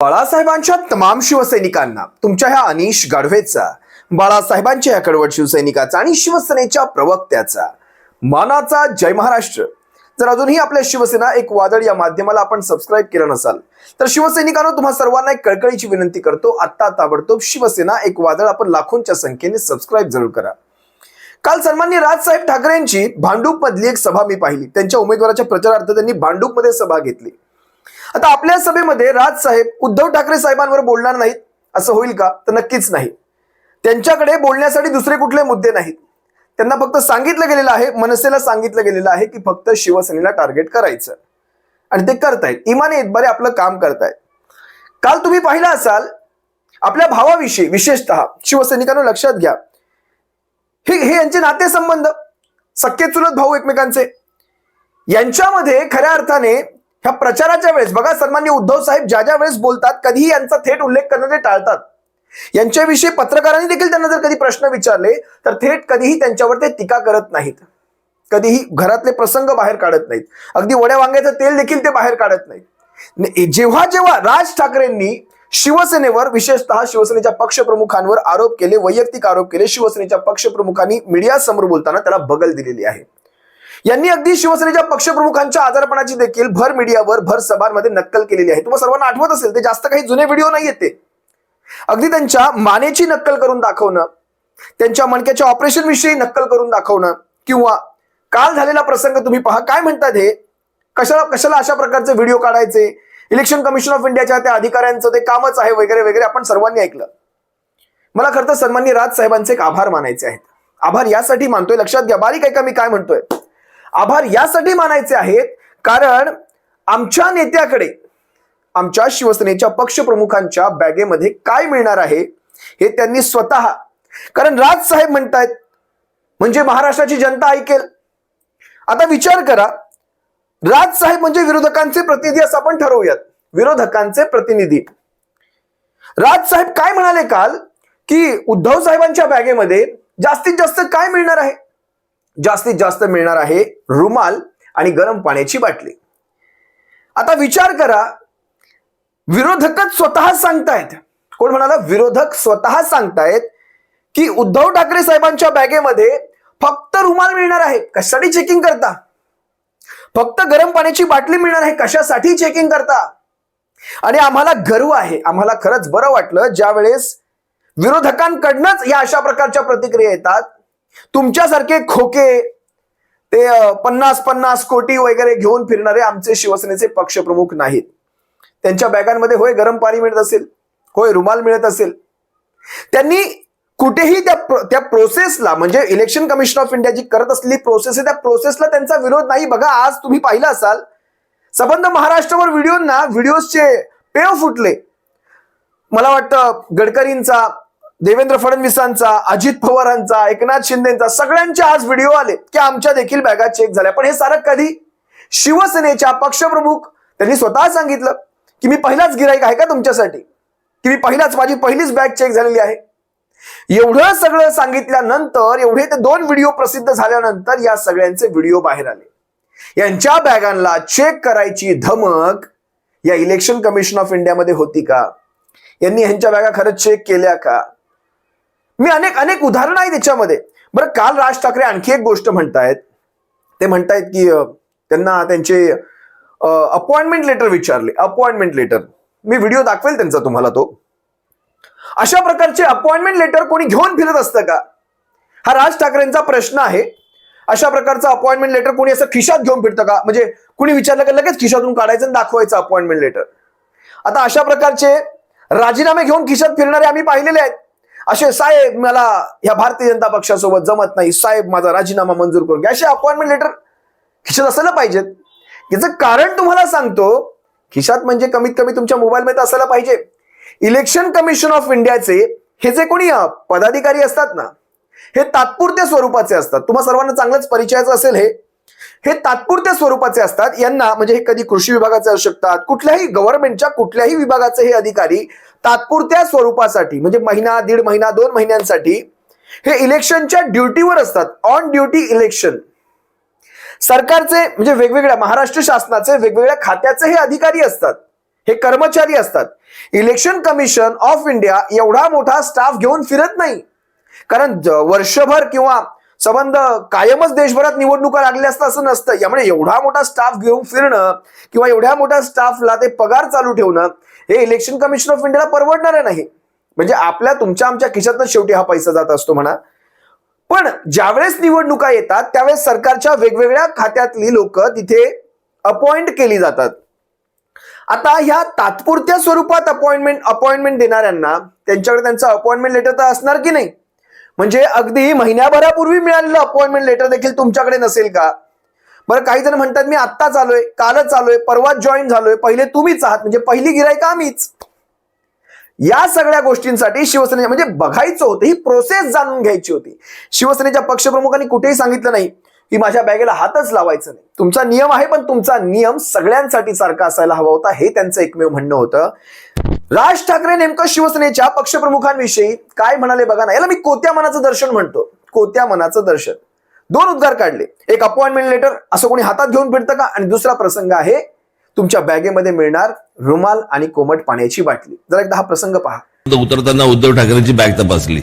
बाळासाहेबांच्या तमाम शिवसैनिकांना तुमच्या ह्या अनिश गाढवेचा बाळासाहेबांच्या या कडवट शिवसैनिकाचा आणि शिवसेनेच्या प्रवक्त्याचा मानाचा जय महाराष्ट्र. जर अजूनही आपल्या शिवसेना एक वादळ या माध्यमाला आपण सबस्क्राईब केलं नसाल तर शिवसैनिकांनो तुम्हा सर्वांना एक कळकळीची विनंती करतो आत्ता ताबडतोब शिवसेना एक वादळ आपण लाखोंच्या संख्येने सबस्क्राईब जरूर करा. काल सन्मान्य राजसाहेब ठाकरेंची भांडूप मधली एक सभा मी पाहिली. त्यांच्या उमेदवाराच्या प्रचारार्थ त्यांनी भांडूपमध्ये सभा घेतली. आता आपल्या सभेमध्ये राजसाहेब उद्धव ठाकरे साहेबांवर बोलणार नाहीत असं होईल का? तर नक्कीच नाही. त्यांच्याकडे बोलण्यासाठी दुसरे कुठले मुद्दे नाहीत. त्यांना फक्त सांगितलं गेलेलं आहे मनसेला सांगितलं गेलेलं आहे की फक्त शिवसेनेला टार्गेट करायचं. आणि ते करतायत. इमाने बरे आपलं काम करतायत. काल तुम्ही पाहिलं असाल आपल्या भावाविषयी विशेषतः शिवसैनिकांना लक्षात घ्या. हे हे यांचे नातेसंबंध सख्खे चुलत भाऊ एकमेकांचे. यांच्यामध्ये खऱ्या अर्थाने ह्या प्रचाराच्या वेळेस बघा सन्मान्य उद्धव साहेब ज्या ज्या वेळेस बोलतात कधीही यांचा थेट उल्लेख करणं ते टाळतात. यांच्याविषयी पत्रकारांनी देखील त्यांना जर कधी प्रश्न विचारले तर थेट कधीही त्यांच्यावर ते टीका करत नाहीत. कधीही घरातले प्रसंग बाहेर काढत नाहीत. अगदी वड्या वांग्याचं तेल देखील ते बाहेर काढत नाहीत. जेव्हा जेव्हा राज ठाकरेंनी शिवसेनेवर विशेषतः शिवसेनेच्या पक्षप्रमुखांवर आरोप केले वैयक्तिक आरोप केले शिवसेनेच्या पक्षप्रमुखांनी मीडिया समोर बोलताना त्याला बगल दिलेली आहे. यांनी अगदी शिवसेनेच्या पक्षप्रमुखांच्या आजारपणाची देखील भर मीडियावर भर सभांमध्ये नक्कल केलेली आहे. तुम्हाला सर्वांना आठवत असेल ते जास्त काही जुने व्हिडिओ नाही येते अगदी त्यांच्या मानेची नक्कल करून दाखवणं त्यांच्या मणक्याच्या ऑपरेशन विषयी नक्कल करून दाखवणं किंवा काल झालेला प्रसंग तुम्ही पहा काय म्हणतात हे? कशाला कशाला अशा प्रकारचे व्हिडिओ काढायचे? इलेक्शन कमिशन ऑफ इंडियाच्या त्या अधिकाऱ्यांचं ते कामच आहे वगैरे वगैरे आपण सर्वांनी ऐकलं. मला खरं तर सन्मान्य राज साहेबांचे एक आभार मानायचे आहेत. आभार यासाठी मानतोय. लक्षात घ्या बारीक ऐका मी काय म्हणतोय? आभार यासाठी मानायचे आहेत कारण आमच्या नेत्याकडे आमच्या शिवसेनेच्या पक्षप्रमुखांच्या बॅगेमध्ये काय मिळणार आहे हे त्यांनी स्वतः कारण राज साहेब म्हणतायत म्हणजे महाराष्ट्राची जनता ऐकेल. आता विचार करा राज साहेब म्हणजे विरोधकांचे प्रतिनिधी असं आपण ठरवूयात विरोधकांचे प्रतिनिधी. राज साहेब काय म्हणाले काल की उद्धव साहेबांच्या बॅगेमध्ये जास्तीत जास्त काय मिळणार आहे? जास्तीत जास्त मिळणार आहे रुमाल आणि गरम पाण्याची बाटली. आता विचार करा विरोधकच स्वतः सांगतायत. कोण म्हणाला? विरोधक स्वतः सांगतायत की उद्धव ठाकरे साहेबांच्या बॅगेमध्ये फक्त रुमाल मिळणार आहे. कशासाठी चेकिंग करता? फक्त गरम पाण्याची बाटली मिळणार आहे. कशासाठी चेकिंग करता? आणि आम्हाला गर्व आहे. आम्हाला खरंच बरं वाटलं ज्या वेळेस विरोधकांकडनंच या अशा प्रकारच्या प्रतिक्रिया येतात. तुमच्यासारखे खोके ते पन्नास पन्नास कोटी वगैरे घेऊन फिरणारे आमचे शिवसेनेचे पक्षप्रमुख नाहीत. त्यांच्या बॅगांमध्ये होय गरम पाणी मिळत असेल होय रुमाल मिळत असेल. त्यांनी कुठेही त्या प्रो- त्या प्रोसेसला म्हणजे इलेक्शन कमिशन ऑफ इंडिया जी करत असलेली प्रोसेस आहे त्या प्रोसेसला त्यांचा विरोध नाही. बघा आज तुम्ही पाहिलं असाल संबंध महाराष्ट्रावर व्हिडिओना व्हिडिओजचे पेव फुटले. मला वाटतं गडकरींचा देवेंद्र फडणवीसांचा अजित पवारांचा एकनाथ शिंदेचा सगळ्यांचे आज व्हिडिओ आले की आमच्या देखील बॅगा चेक झाल्या. पण हे सारं कधी? शिवसेनेच्या पक्षप्रमुख त्यांनी स्वतः सांगितलं की मी पहिलाच गिराईक आहे का तुमच्यासाठी? की मी पहिलाच माझी पहिलीच बॅग चेक झालेली आहे? एवढं सगळं सांगितल्यानंतर एवढे ते दोन व्हिडिओ प्रसिद्ध झाल्यानंतर या सगळ्यांचे व्हिडिओ बाहेर आले. यांच्या बॅगांना चेक करायची धमक या इलेक्शन कमिशन ऑफ इंडियामध्ये होती का? यांनी ह्यांच्या बॅगा खरंच चेक केल्या का? मी अनेक अनेक उदाहरणं आहेत त्याच्यामध्ये. बरं काल राज ठाकरे आणखी एक गोष्ट म्हणतायत. ते म्हणतायत की त्यांना त्यांचे अपॉइंटमेंट लेटर विचारले. Appointment letter. मी व्हिडिओ दाखवेल त्यांचा तुम्हाला तो. अशा प्रकारचे अपॉइंटमेंट लेटर कोणी घेऊन फिरत असतं का? हा राज ठाकरेंचा प्रश्न आहे. अशा प्रकारचं अपॉइंटमेंट लेटर कोणी असं खिशात घेऊन फिरतं का? म्हणजे कुणी विचारलं का लगेच खिशातून काढायचं आणि दाखवायचं अपॉइंटमेंट लेटर? आता अशा प्रकारचे राजीनामे घेऊन खिशात फिरणारे आम्ही पाहिलेले आहेत. असे साहेब मला ह्या भारतीय जनता पक्षासोबत जमत नाही. साहेब माझा राजीनामा मंजूर करून घ्या असे अपॉइंटमेंट लेटर खिशात असायला पाहिजेत. याचं कारण तुम्हाला सांगतो खिशात म्हणजे कमीत कमी तुमच्या मोबाईलमध्ये असायला पाहिजे. इलेक्शन कमिशन ऑफ इंडियाचे हे जे कोणी पदाधिकारी असतात ना हे तात्पुरत्या स्वरूपाचे असतात. तुम्हाला सर्वांना चांगलंच परिचयाचं असेल हे. हे तात्पुरत्या स्वरूपाचे असतात. यांना म्हणजे हे कधी कृषी विभागाचे असू शकतात कुठल्याही गव्हर्नमेंटच्या कुठल्याही विभागाचे हे अधिकारी तात्पुरत्या स्वरूपासाठी म्हणजे महिना दीड महिना दोन महिन्यांसाठी हे इलेक्शनच्या ड्युटीवर असतात. ऑन ड्युटी इलेक्शन सरकारचे म्हणजे वेगवेगळ्या महाराष्ट्र शासनाचे वेगवेगळ्या खात्याचे हे अधिकारी असतात. हे कर्मचारी असतात. इलेक्शन कमिशन ऑफ इंडिया एवढा मोठा स्टाफ घेऊन फिरत नाही. कारण वर्षभर किंवा संबंध कायमच देशभरात निवडणुका लागल्या असतात असं नसतं. यामुळे एवढा मोठा स्टाफ घेऊन फिरणं किंवा एवढ्या मोठ्या स्टाफला ते पगार चालू ठेवणं हे इलेक्शन कमिशन ऑफ इंडियाला परवडणार नाही. म्हणजे आपल्या तुमच्या आमच्या खिशातच शेवटी हा पैसा जात असतो म्हणा. पण ज्यावेळेस निवडणुका येतात त्यावेळेस सरकारच्या वेगवेगळ्या खात्यातली लोक तिथे अपॉइंट केली जातात. आता ह्या तात्पुरत्या स्वरूपात अपॉइंटमेंट अपॉइंटमेंट देणाऱ्यांना त्यांच्याकडे त्यांचं अपॉइंटमेंट लेटर तर असणार की नाही? म्हणजे अगदी महिन्याभरापूर्वी मिळालेलं अपॉइंटमेंट लेटर देखील तुमच्याकडे नसेल का? बरं काही जण म्हणतात मी आत्ताच आलोय कालच आलोय परवाच जॉईन झालोय पहिले तुम्हीच आहात म्हणजे पहिली गिरायक आम्हीच. या सगळ्या गोष्टींसाठी शिवसेने म्हणजे बघायचं होतं ही प्रोसेस जाणून घ्यायची होती. शिवसेनेच्या पक्षप्रमुखांनी कुठेही सांगितलं नाही की माझ्या बॅगेला हातच लावायचं नाही. तुमचा नियम आहे पण तुमचा नियम सगळ्यांसाठी सारखा असायला हवा होता हे त्यांचं एकमेव म्हणणं होतं. राज ठाकरे नेमकं शिवसेनेच्या पक्षप्रमुखांविषयी काय म्हणाले बघा ना. याला मी कोत्या मनाचं दर्शन म्हणतो. कोत्या मनाचं दर्शन. दोन उद्गार काढले. एक अपॉइंटमेंट लेटर असं कोणी हातात घेऊन फिरतं का? आणि दुसरा प्रसंग आहे तुमच्या बॅगेमध्ये मिळणार रुमाल आणि कोमट पाण्याची बाटली. जरा एकदा हा प्रसंग पहा. तर उतरताना उद्धव ठाकरेंची बॅग तपासली.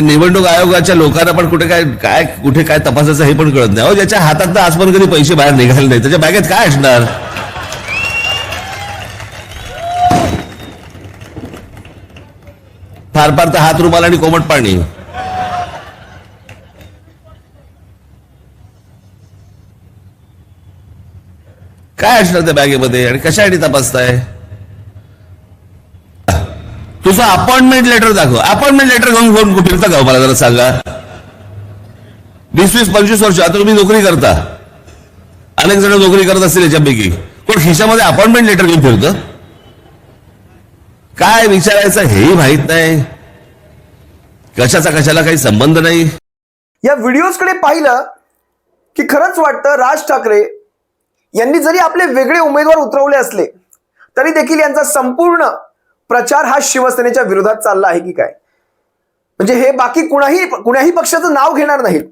निवडणूक आयोगाच्या लोकांना पण कुठे काय काय कुठे काय तपासायचं हे पण कळत नाही. हो ज्याच्या हातात आजपर्यंत कधी पैसे बाहेर निघाले नाही. त्याच्या बॅगेत काय असणार? फार फार तर हात रुमाल आणि कोमट पाणी. काय असणार त्या बॅगेमध्ये आणि कशासाठी तपासताय? तुझं अपॉइंटमेंट लेटर दाखव. अपॉइंटमेंट लेटर घेऊन घेऊन कुठे फिरता का हो मला जरा सांगा? वीस वीस पंचवीस वर्ष आता तुम्ही नोकरी करता. अनेक जण नोकरी करत असतील याच्यापैकी. कोण खिशामध्ये अपॉइंटमेंट लेटर घेऊन फिरतं? काय विचारायचं हेही माहीत नाही. कशाचा कशाला काही संबंध नाही. या व्हिडिओजकडे पाहिलं की खरंच वाटतं राज ठाकरे यांनी जरी आपले वेगळे उमेदवार उतरवले असले तरी देखील यांचा संपूर्ण प्रचार हा शिवसेनेच्या विरोधात चालला आहे की काय? म्हणजे हे बाकी कुणाही कुणाही पक्षाचं नाव घेणार नाहीत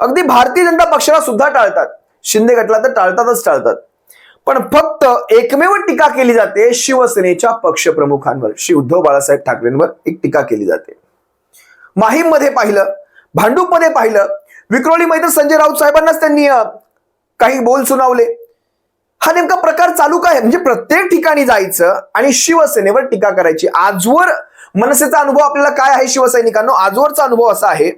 अगदी भारतीय जनता पक्षाला सुद्धा टाळतात. शिंदे गटला तर टाळतातच टाळतात. पण फक्त एकमेव टीका केली जाते शिवसेनेच्या पक्षप्रमुखांवर. श्री उद्धव बाळासाहेब ठाकरेंवर एक टीका केली जाते. माहीममध्ये पाहिलं भांडूपमध्ये पाहिलं विक्रोलीमध्ये तर संजय राऊत साहेबांनाच त्यांनी काही बोल सुनावले. हा नेमका प्रकार चालू काय म्हणजे प्रत्येक ठिकाणी जायचं आणि शिवसेनेवर टीका करायची. आजवर मनसेचा अनुभव आपल्याला काय आहे शिवसैनिकांनो? आजवरचा अनुभव असा आहे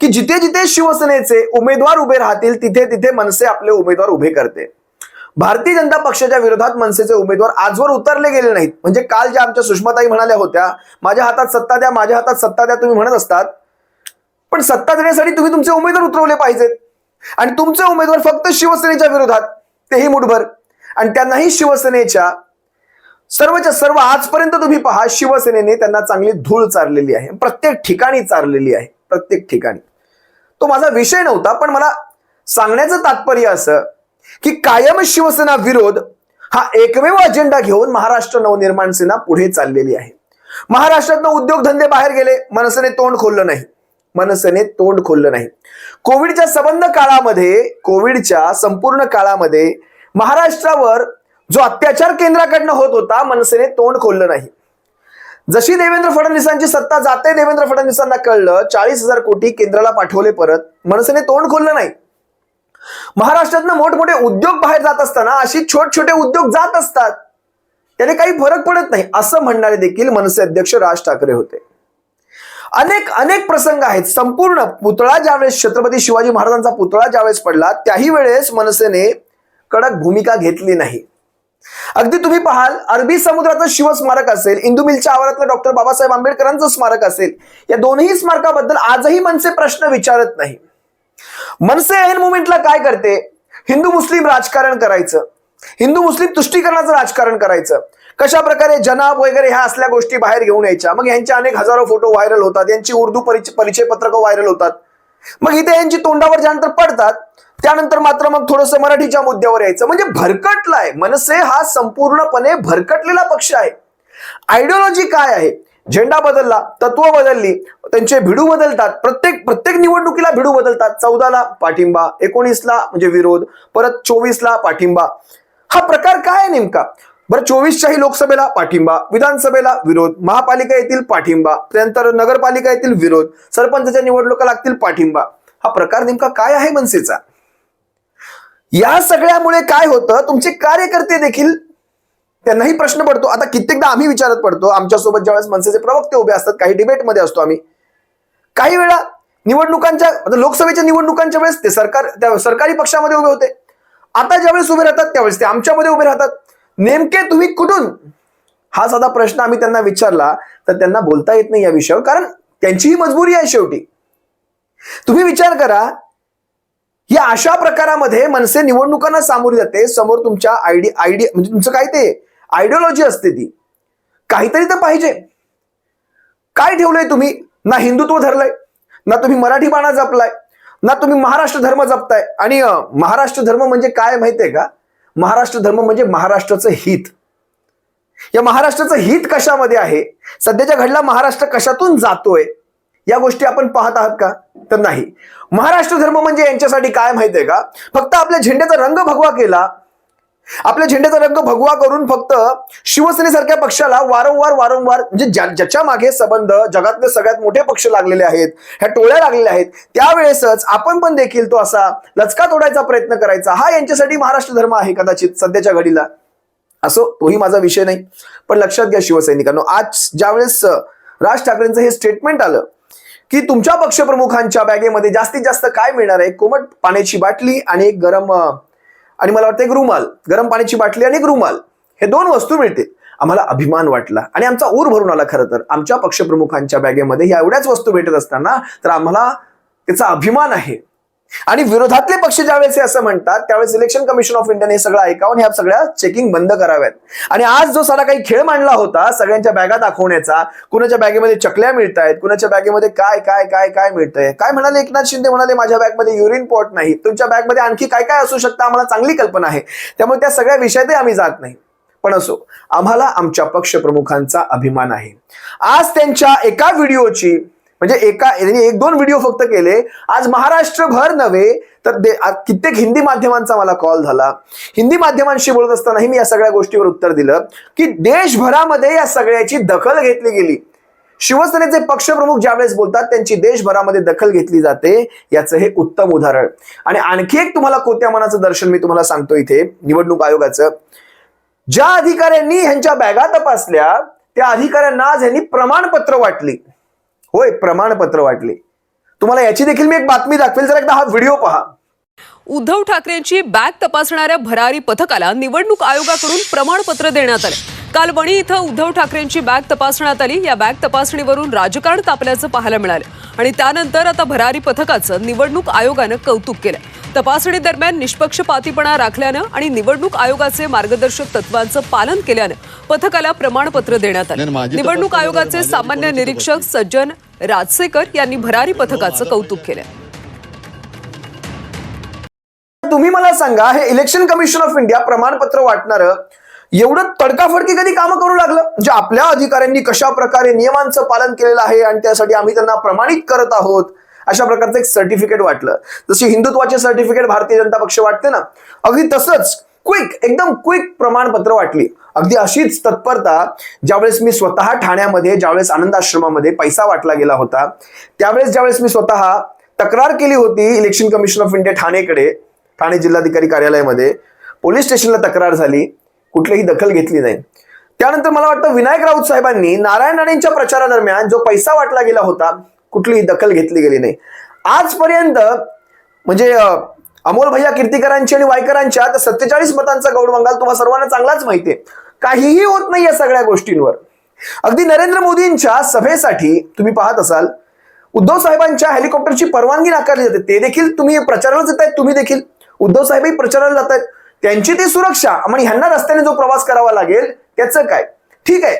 की जिथे जिथे शिवसेनेचे उमेदवार उभे राहतील तिथे तिथे मनसे आपले उमेदवार उभे करते. भारतीय जनता पक्षाच्या विरोधात मनसेचे उमेदवार आजवर उतरले गेले नाहीत. म्हणजे काल ज्या आमच्या सुषमाताई म्हणाल्या होत्या माझ्या हातात सत्ता द्या माझ्या हातात सत्ता द्या तुम्ही म्हणत असतात. पण सत्ता देण्यासाठी तुम्ही तुमचे उमेदवार उतरवले पाहिजेत. आणि तुमचे उमेदवार फक्त शिवसेनेच्या विरोधात. तेही मुठभर. आणि त्यांनाही शिवसेनेच्या सर्वच्या सर्व आजपर्यंत तुम्ही पहा शिवसेनेने त्यांना चांगली धूळ चारलेली आहे. प्रत्येक ठिकाणी चारलेली आहे. प्रत्येक ठिकाणी. तो माझा विषय नव्हता पण मला सांगण्याचं तात्पर्य असं की कायम शिवसेना विरोध हा एकमेव अजेंडा घेऊन महाराष्ट्र नवनिर्माण सेना पुढे चाललेली आहे. महाराष्ट्रातनं उद्योगधंदे बाहेर गेले मनसेने तोंड खोललं नाही. मनसेने तोंड खोललं नाही. कोविडच्या संबंध काळामध्ये कोविडच्या संपूर्ण काळामध्ये महाराष्ट्रावर जो अत्याचार केंद्राकडनं होत होता मनसेने तोंड खोललं नाही. जशी देवेंद्र फडणवीसांची सत्ता जाते देवेंद्र फडणवीसांना कळलं चाळीस हजार कोटी केंद्राला पाठवले परत मनसेने तोंड खोललं नाही. महाराष्ट्रातनं मोठमोठे उद्योग बाहेर जात असताना अशी छोट छोटे उद्योग जात असतात. त्याने काही फरक पडत नाही असं म्हणणारे देखील मनसे अध्यक्ष राज ठाकरे होते. अनेक अनेक प्रसंग आहेत. संपूर्ण पुतळा ज्यावेळेस छत्रपती शिवाजी महाराजांचा पुतळा ज्यावेळेस पडला त्याही वेळेस मनसेने कडक भूमिका घेतली नाही. अगदी तुम्ही पाहाल अरबी समुद्राचं शिवस्मारक असेल इंदू मिलच्या आवारातलं डॉक्टर बाबासाहेब आंबेडकरांचं स्मारक असेल या दोन्ही स्मारकाबद्दल आजही मनसे प्रश्न विचारत नाही मनसे ऐन मुवमेंटला काय करते? हिंदू मुस्लिम राजकारण करायचं. हिंदू मुस्लिम तुष्टीकरणाचं राजकारण करायचं. कशा प्रकारे जनाब वगैरे ह्या असल्या गोष्टी बाहेर घेऊन यायच्या? मग यांचे अनेक हजारो फोटो व्हायरल होतात. यांची उर्दू परिचय परिचय पत्रकं व्हायरल होतात. मग इथे यांची तोंडावर ज्यानंतर पडतात त्यानंतर मात्र मग थोडंसं मराठीच्या मुद्द्यावर यायचं. म्हणजे भरकटलाय. मनसे हा संपूर्णपणे भरकटलेला पक्ष आहे. आयडिओलॉजी काय आहे? झेंडा बदलला तत्व बदलली त्यांचे भिडू बदलतात प्रत्येक प्रत्येक निवडणुकीला भिडू बदलतात. चौदाला पाठिंबा एकोणीसला म्हणजे विरोध परत चोवीसला पाठिंबा. हा प्रकार काय आहे नेमका? बरं चोवीसच्याही लोकसभेला पाठिंबा विधानसभेला विरोध महापालिका येथील पाठिंबा त्यानंतर नगरपालिका येथील विरोध सरपंचाच्या निवडणुका लागतील पाठिंबा. हा प्रकार नेमका काय आहे मनसेचा? या सगळ्यामुळे काय होतं तुमचे कार्यकर्ते देखील त्यांनाही प्रश्न पडतो. आता कित्येकदा आम्ही विचारत पडतो. आमच्यासोबत ज्यावेळेस मनसेचे प्रवक्ते उभे असतात काही डिबेटमध्ये असतो आम्ही. काही वेळा निवडणुकांच्या लोकसभेच्या निवडणुकांच्या वेळेस ते सरकार त्या सरकारी पक्षामध्ये उभे होते. आता ज्यावेळेस उभे राहतात त्यावेळेस ते आमच्यामध्ये उभे राहतात. नेमके तुम्ही कुठून? हा साधा प्रश्न आम्ही त्यांना विचारला तर त्यांना बोलता येत नाही या विषयावर कारण त्यांचीही मजबुरी आहे शेवटी. तुम्ही विचार करा या अशा प्रकारामध्ये मनसे निवडणुकांना सामोरी जाते. समोर तुमच्या आयडी आयडी म्हणजे तुमचं काय ते? आयडिओलॉजी असते ती. काहीतरी तर पाहिजे. काय ठेवलंय तुम्ही? ना हिंदुत्व धरलंय ना तुम्ही मराठी बाणा जपलाय ना तुम्ही महाराष्ट्र धर्म जपताय. आणि महाराष्ट्र धर्म म्हणजे काय माहितीये का? महाराष्ट्र धर्म म्हणजे महाराष्ट्राचं हित. या महाराष्ट्राचं हित कशामध्ये आहे? सध्याच्या घडला महाराष्ट्र कशातून जातोय? या गोष्टी आपण पाहत आहात का? तर नाही. महाराष्ट्र धर्म म्हणजे यांच्यासाठी काय माहितीये का? फक्त आपल्या झेंड्याचा रंग भगवा केला आपल्या झेंड्याचा रंग भगवा करून फक्त शिवसेनेसारख्या पक्षाला वारंवार वारंवार म्हणजे ज्या- ज्याच्या मागे संबंध जगातले सगळ्यात मोठे पक्ष लागलेले आहेत ह्या टोळ्या लागलेल्या आहेत त्यावेळेसच आपण पण देखील तो असा लचका तोडायचा प्रयत्न करायचा. हा यांच्यासाठी महाराष्ट्र धर्म आहे कदाचित सध्याच्या घडीला. असो तोही माझा विषय नाही. पण लक्षात घ्या शिवसैनिकांनो आज ज्यावेळेस राज ठाकरेंचं हे स्टेटमेंट आलं की तुमच्या पक्षप्रमुखांच्या बॅगेमध्ये जास्तीत जास्त काय मिळणार आहे? कोमट पाण्याची बाटली आणि एक गरम आणि मला वाटतं एक रुमाल गरम पाण्याची बाटली आणि एक रुमाल हे दोन वस्तू मिळतील. आम्हाला अभिमान वाटला. आणि आमचा ऊर भरून आला खरं तर. आमच्या पक्षप्रमुखांच्या बॅगेमध्ये ह्या एवढ्याच वस्तू भेटत असताना तर आम्हाला त्याचा अभिमान आहे. आणि विरोधातले पक्ष ज्यावेळेस हे असं म्हणतात त्यावेळेस इलेक्शन कमिशन ऑफ इंडियाने हे सगळं ऐकावून ह्या सगळ्या चेकिंग बंद कराव्यात. आणि आज जो सारा काही खेळ मांडला होता सगळ्यांच्या बॅगा दाखवण्याचा कुणाच्या बॅगेमध्ये चकल्या मिळत आहेत कुणाच्या बॅगेमध्ये काय काय काय काय मिळतंय? काय म्हणाले एकनाथ शिंदे? म्हणाले माझ्या बॅगमध्ये युरिन पॉट नाही. तुमच्या बॅगमध्ये आणखी काय काय असू शकतं? आम्हाला चांगली कल्पना आहे. त्यामुळे त्या सगळ्या विषयातही आम्ही जात नाही. पण असो आम्हाला आमच्या पक्षप्रमुखांचा अभिमान आहे. आज त्यांच्या एका व्हिडिओची म्हणजे एका त्यांनी एक दोन व्हिडिओ फक्त केले. आज महाराष्ट्रभर नव्हे तर कित्येक हिंदी माध्यमांचा मला कॉल झाला. हिंदी माध्यमांशी बोलत असतानाही मी या सगळ्या गोष्टीवर उत्तर दिलं की देशभरामध्ये या सगळ्याची दखल घेतली गेली. शिवसेनेचे पक्षप्रमुख ज्यावेळेस बोलतात त्यांची देशभरामध्ये दखल घेतली जाते याचं हे उत्तम उदाहरण. आणि आणखी एक तुम्हाला कोत्या मनाचं दर्शन मी तुम्हाला सांगतो इथे निवडणूक आयोगाचं. ज्या अधिकाऱ्यांनी ह्यांच्या बॅगा तपासल्या त्या अधिकाऱ्यांना आज यांनी प्रमाणपत्र वाटली. होय प्रमाणपत्र वाटले. तुम्हाला याची देखील मी एक बातमी दाखवेल जर एकदा हा व्हिडिओ पहा. उद्धव ठाकरेंची बॅग तपासणाऱ्या भरारी पथकाला निवडणूक आयोगाकडून प्रमाणपत्र देण्यात आले. काल वणी इथं उद्धव ठाकरेंची बॅग तपासण्यात आली. या बॅग तपासणीवरून राजकारण तापल्याचं पाहायला मिळालं. आणि त्यानंतर आता भरारी पथकाचं निवडणूक आयोगानं कौतुक केलं. तपासणी दरम्यान निष्पक्षपातीपणा राखल्यानं आणि निवडणूक आयोगाचे मार्गदर्शक तत्वांचं पालन केल्यानं पथकाला प्रमाणपत्र देण्यात आलं. निवडणूक आयोगाचे सामान्य निरीक्षक सज्जन राजसेकर यांनी भरारी पथकाचं कौतुक केलं. तुम्ही मला सांगा हे इलेक्शन कमिशन ऑफ इंडिया प्रमाणपत्र वाटणारं एवढं तडकाफडकी कधी कामं करू लागलं? म्हणजे आपल्या अधिकाऱ्यांनी कशा प्रकारे नियमांचं पालन केलेलं आहे आणि त्यासाठी आम्ही त्यांना प्रमाणित करत आहोत? अशा प्रकारचं एक सर्टिफिकेट वाटलं. जशी हिंदुत्वाचे सर्टिफिकेट भारतीय जनता पक्ष वाटते ना अगदी तसंच क्विक एकदम क्विक प्रमाणपत्र वाटली. अगदी अशीच तत्परता ज्यावेळेस मी स्वतः ठाण्यामध्ये ज्यावेळेस आनंद आश्रमामध्ये पैसा वाटला गेला होता त्यावेळेस ज्यावेळेस मी स्वतः तक्रार केली होती इलेक्शन कमिशन ऑफ इंडिया ठाणेकडे ठाणे जिल्हाधिकारी कार्यालयामध्ये पोलीस स्टेशनला तक्रार झाली. कुठलीही दखल घेतली नाही. त्यानंतर मला वाटतं विनायक राऊत साहेबांनी नारायण राणेंच्या प्रचारादरम्यान जो पैसा वाटला गेला होता कुठलीही दखल घेतली गेली नाही. आजपर्यंत म्हणजे अमोल भैया कीर्तीकरांची आणि वायकरांच्या तर सत्तेचाळीस मतांचा गौड बंगाल तुम्हाला सर्वांना चांगलाच माहितीये काहीही होत नाही या सगळ्या गोष्टींवर. अगदी नरेंद्र मोदींच्या सभेसाठी तुम्ही पाहत असाल उद्धव साहेबांच्या हेलिकॉप्टरची परवानगी नाकारली जाते. ते देखील तुम्ही प्रचाराला जात आहेत तुम्ही देखील. उद्धव साहेबही प्रचाराला जात आहेत त्यांची ती सुरक्षा म्हणजे ह्यांना रस्त्याने जो प्रवास करावा लागेल त्याचं काय? ठीक आहे.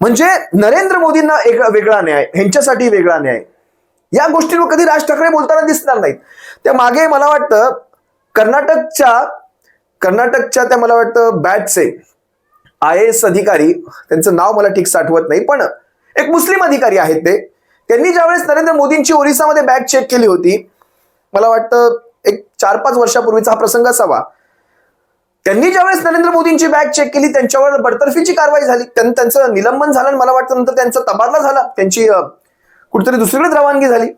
म्हणजे नरेंद्र मोदींना एक वेगळा न्याय ह्यांच्यासाठी वेगळा न्याय. या गोष्टींवर कधी राज ठाकरे बोलताना दिसणार नाहीत. त्या मागे मला वाटतं कर्नाटकच्या कर्नाटकच्या त्या मला वाटतं बॅटचे आय एस अधिकारी त्यांचं नाव मला ठीक साठवत नाही पण एक मुस्लिम अधिकारी आहेत ते. त्यांनी ज्यावेळेस नरेंद्र मोदींची ओरिसामध्ये बॅग चेक केली होती मला वाटतं एक चार पाच वर्षापूर्वीचा हा प्रसंग असावा. त्यांनी ज्यावेळेस नरेंद्र मोदींची बॅग चेक केली त्यांच्यावर बडतर्फीची कारवाई झाली त्यांचं निलंबन झालं आणि मला वाटतं नंतर त्यांचा तबादला झाला त्यांची कुठेतरी दुसरीकडे रवानगी झाली.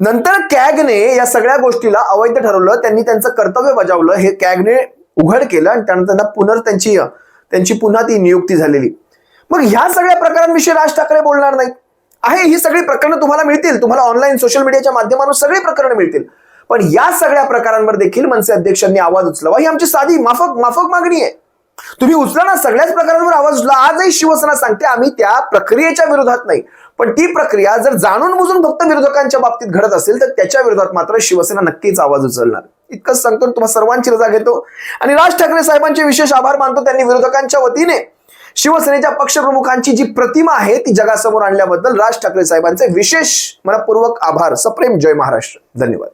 नंतर कॅगने या सगळ्या गोष्टीला अवैध ठरवलं त्यांनी त्यांचं कर्तव्य बजावलं हे कॅगने उघड केलं आणि त्यानंतर त्यांना पुनर् त्यांची त्यांची पुन्हा ती नियुक्ती झालेली. मग ह्या सगळ्या प्रकारांविषयी राज ठाकरे बोलणार नाही आहे ही सगळी प्रकरणं तुम्हाला मिळतील. तुम्हाला ऑनलाईन सोशल मीडियाच्या माध्यमातून सगळी प्रकरणं मिळतील. पण या सगळ्या प्रकारांवर देखील मनसे अध्यक्षांनी आवाज उचलावा. ही आमची साधी माफक माफक मागणी आहे. तुम्ही उचला ना सगळ्याच प्रकारांवर आवाज उचला. आजही शिवसेना सांगते आम्ही त्या प्रक्रियेच्या विरोधात नाही. पण ती प्रक्रिया जर जाणून बुजून फक्त विरोधकांच्या बाबतीत घडत असेल तर त्याच्या विरोधात मात्र शिवसेना नक्कीच आवाज उचलणार. इतकंच सांगतो तुम्हाला सर्वांची रजा घेतो. आणि राज ठाकरे साहेबांचे विशेष आभार मानतो त्यांनी विरोधकांच्या वतीने. शिवसेनेच्या पक्षप्रमुखांची जी प्रतिमा आहे ती जगासमोर आणल्याबद्दल राज ठाकरे साहेबांचे विशेष मनपूर्वक आभार. सप्रेम जय महाराष्ट्र. धन्यवाद.